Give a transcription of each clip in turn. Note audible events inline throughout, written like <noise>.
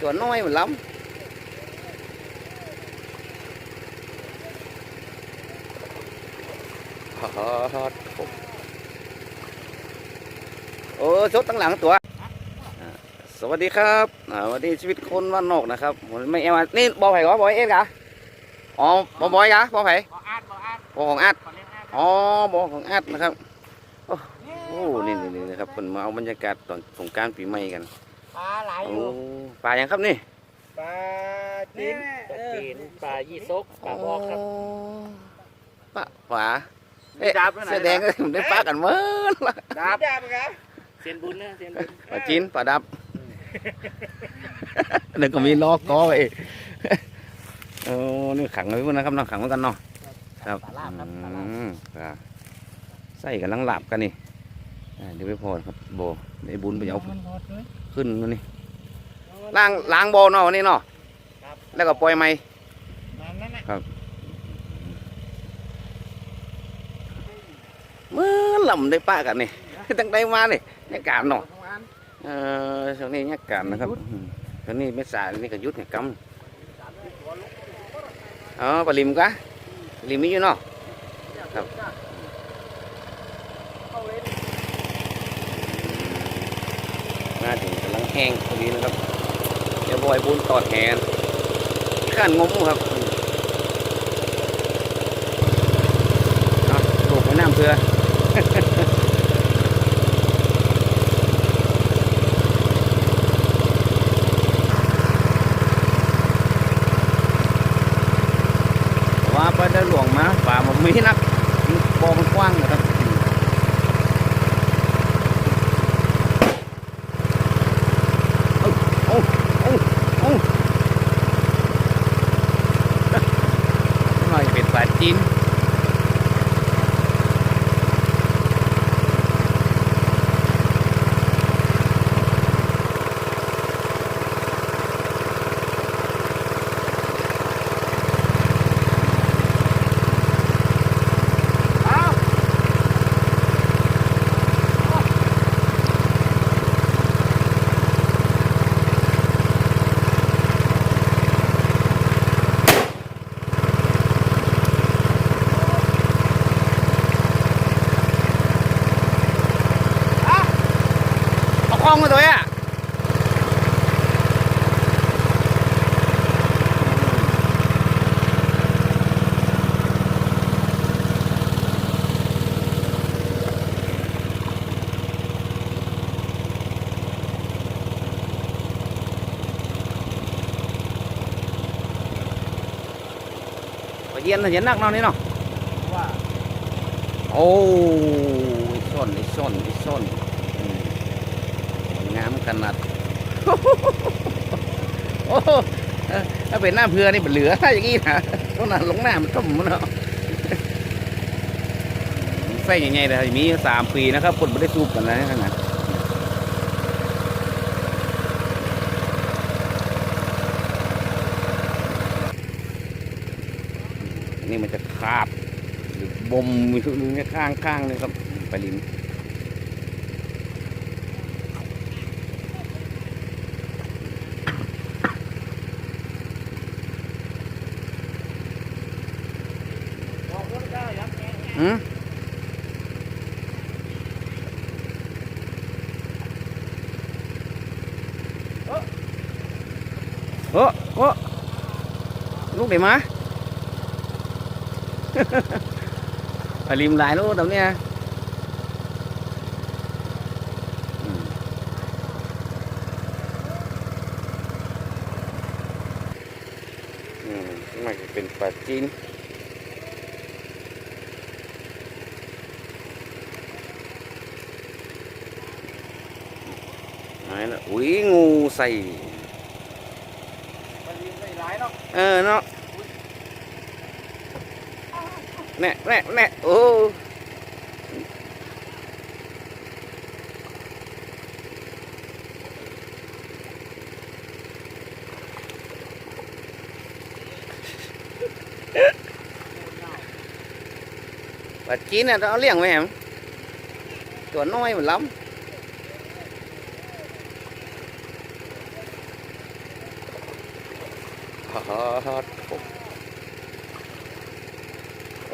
ตัวน้อยมันล้ำโอ้ชดตั้งหลังตัว สวัสดีครับสวัสดีชีวิตคนวันนอกนะครับผมไม่เอ็มนี่บอไผ่กะบอยเอ็ดกะอ๋อบอบอยกะบอไผ่บออาดบออาดบอของอัดของแอดอ๋อบอของอัดนะครับ โอ้นี่นี่นะครับคนมาเอาบรรยากาศตอนสงการปีใหม่กัน ปลาไหลอโอ้ยู่ปลายังครับนี่ปลาจีนปลาจีนปลายี่ซกปลาบอกครับ ปลาฝาเอ๊ะดาบไปไหนแสดงก็ได้ปลากันเมื่อละดาบดาบครับเซียนบุญนะเซียนบุญปลาจีนปลาดับเดี๋ยวก็มีล้อกอไปโอ้นี่ขังไว้พุ่นนะครับเนาะขังไว้กันเนาะครับปลาลาบครับปลาลาบอืมครับใส่กันลังหลับกันนี่อ่า เดี๋ยวไปพอครับโบในบุญไปเอามันหมดเลยขึ้นมานี่ล้างล้างโบเนาะวันนี้เนาะครับแล้วก็ปล่อยไหมนั่นนั่นน่ะเมื่อลำได้ป้ากันนี่ตั้งได้มานี่เนี่ยการเนาะประมาณเออช่วงนี้เนี่ยการนะครับอืมช่วงนี้เมษานี่ก็หยุดเนี่ยกำอ๋อปลาลิมกะปลาลิมมีอยู่เนาะครับ เข้าเล่น มาถึงกำลังแห้งพอดีนะครับเดี๋ยวบอยบุญตอดแหนข้านงมครับอืมเอาลูกไว้น้ำเพื่อว่าไปได้หลวงมาป่ามันมีนักบอมันกว้างนะครับเอาเอาเอาเอาห น่อยเป็นป่าจีนเอาคล้องมาตัวอะ เย็นนะเย็นนักเนาะนี่เนาะว่าโอ้ยส้นไอ้ส้นไอ้ส้นอืมงามขนาดโอ้โหเอ้อถ้าเป็นหน้าเพื่อนี่มันเหลืออย่างนี้นะต้องน่ะลงหน้ามันต้มมันเนาะไฟใหญ่ๆเลยมีสามปีนะครับคนไม่ได้สูบกันแล้วนะอั นนี่มันจะคาบหรือบ่มมีทุกนึงเนี่ยข้างข้างเลยครับปลาลิมอืมโอ้โอ้ลูกไหนมา ปลาลิมหลายลูกตรงเนี้ยอืมอืมมันจะเป็นปลาจีนไหนล่ะอุ้ยงูใส่มันยิงไม่ร้ายเนาะเออเนาะ แน่แน่แน่โอ้ปลาจีนเนี่ยเราเลี้ยงไว้แหมตัวน้อยเหมือนกันนี่เลี้ยงอืมพอเนาะเออพอก่อนโต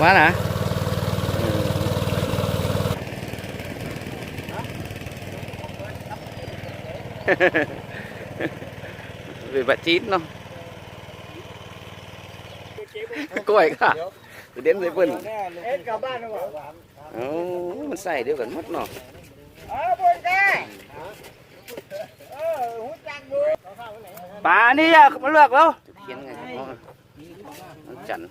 quá hả <laughs> về bạn chín không <laughs> cô ấy cả. Từ đến dưới vườn. Ô mình xài đi vẫn mất nó bà đi à không lược đâu. Chắn.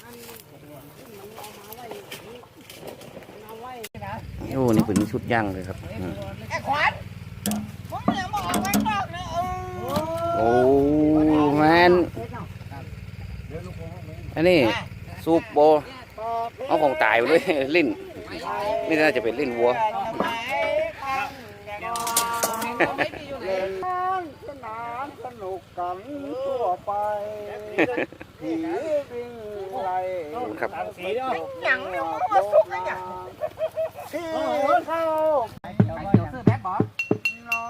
Khiến ngày nó nó chặn ô này phần chút giang rồi ครับอืมไอ้ขวัญผมอย่ามาออกข้างนอกนะเออโอ้แมนอันนี้ซูปโบเอาของตายไปด้วยลิ้นนี่น่าจะเป็นลิ้นวัวเล่นสนานสนุกกันทั่วไปผีวิ่งไล่ครับสีเนาะหยังเนี่ยมันมาสุกไอ้หยัง ที่เข้าไปเดี๋ยวซื้อแบทบอสน้อ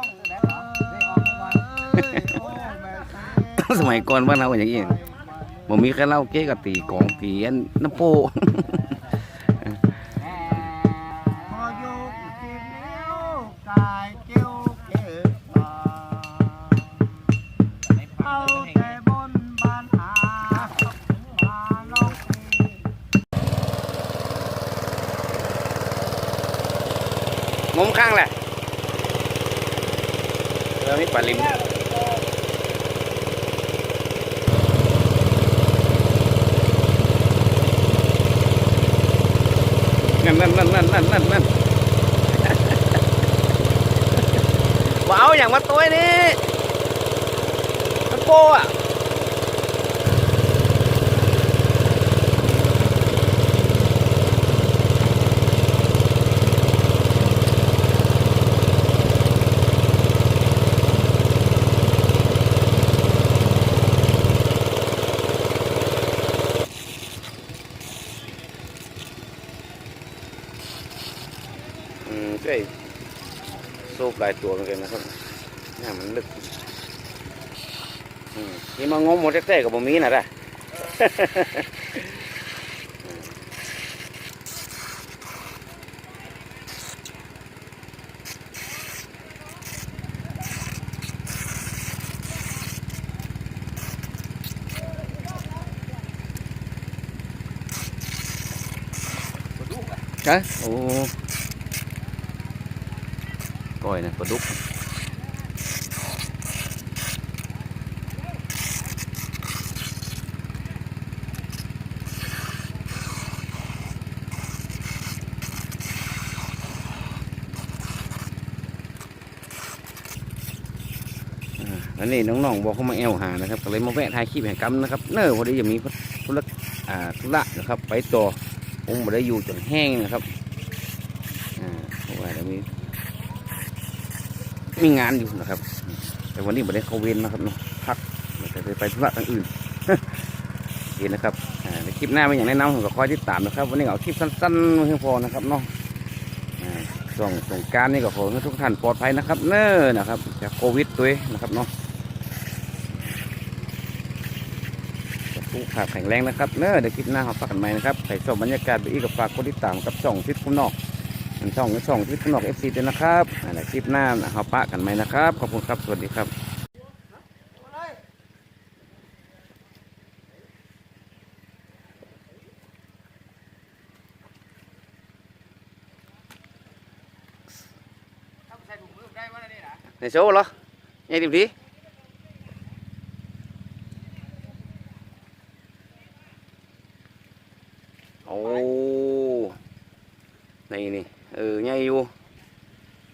งซื้อแบทบอได้ออกก่อนเอ้ยโอ้แม่สมัยก่อนบ้านเราอย่างนี้ผมมีแค่เหล้าเก๊กับตีกองตีอันน้ำโป้ งมข้างแหละแล้วนี่ปลาลิมนั่นนั่นนั่นนั่นนั่นนั่นนั่นว้าวอย่างมาตัวนี้มันโป้อะ อืมก็ไอ้สูบหลายตัวเหมือนกันนะครับนี่มันลึกอืมนี่มางมหมดแท้ๆกับบ่มีนะได้ Cái, ồ Coi nè, có đúc À, อันนี้น้องๆบอกเขามาแอวหานะครับก็เลยมาแวะถ่ายคลิปแห่งกรรมนะครับ เน้อพอดีจะมีธุระอ่าธุระนะครับ ไปต่อผมไม่ได้อยู่จนแห้งนะครับอ่าเพราะว่าเดี๋ยวมี มีงานอยู่นะครับ แต่วันนี้ไม่ได้เขาเวรนะครับเนาะพักแต่ไปไปธุระทางอื่นโอเคนะครับในคลิปหน้าไม่อย่างแนะนำผมก็คอยติดตามนะครับ วันนี้เอาคลิปสั้นๆเพียงพอนะครับเนาะส่งส่งการนี่ก็ขอให้ทุกท่านปลอดภัยนะครับ เน้อนะครับจากโควิดตัวเองนะครับเนาะสุขภาพแข็งแรงนะครับเนอะเดี๋ยวคลิปหน้าเราฝากกันใหม่นะครับใครชอบบรรยากาศแบบนี้ก็ฝากกดติดตามกับช่องทิศคุ้มนอก ช่องช่องทิศคุ้มนอกเอฟซีด้วยนะครับอ่าเดี๋ยวคลิปหน้าเราปะกันใหมนะครับ ขอบคุณครับ สวัสดีครับในโชว์เหรอยังดีดีโอ้นี่นี่ เออใหญ่อยู่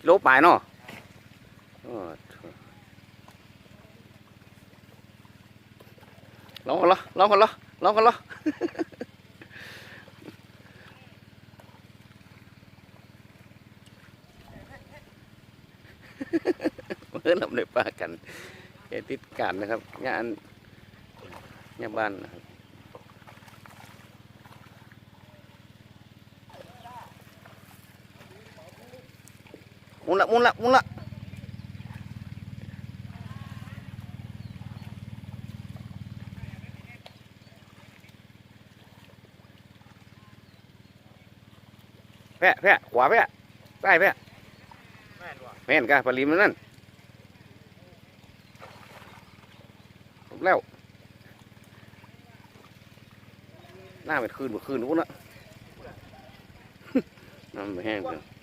กิโลปลายเนาะลองกันเหรอลองกันเหรอลองกันเหรอเมื่อเราได้ปลากันแกติดการนะครับงานงานบ้านนะครับ มุนละมุนละมุนละแพะแพะขวาแพะใต้แพะแม่นว่ะแม่นกะปลิมนั่นแล้วหน้าเป็นคืนเมื่อคืนนู้นนะน้ำไม่แห้งเลย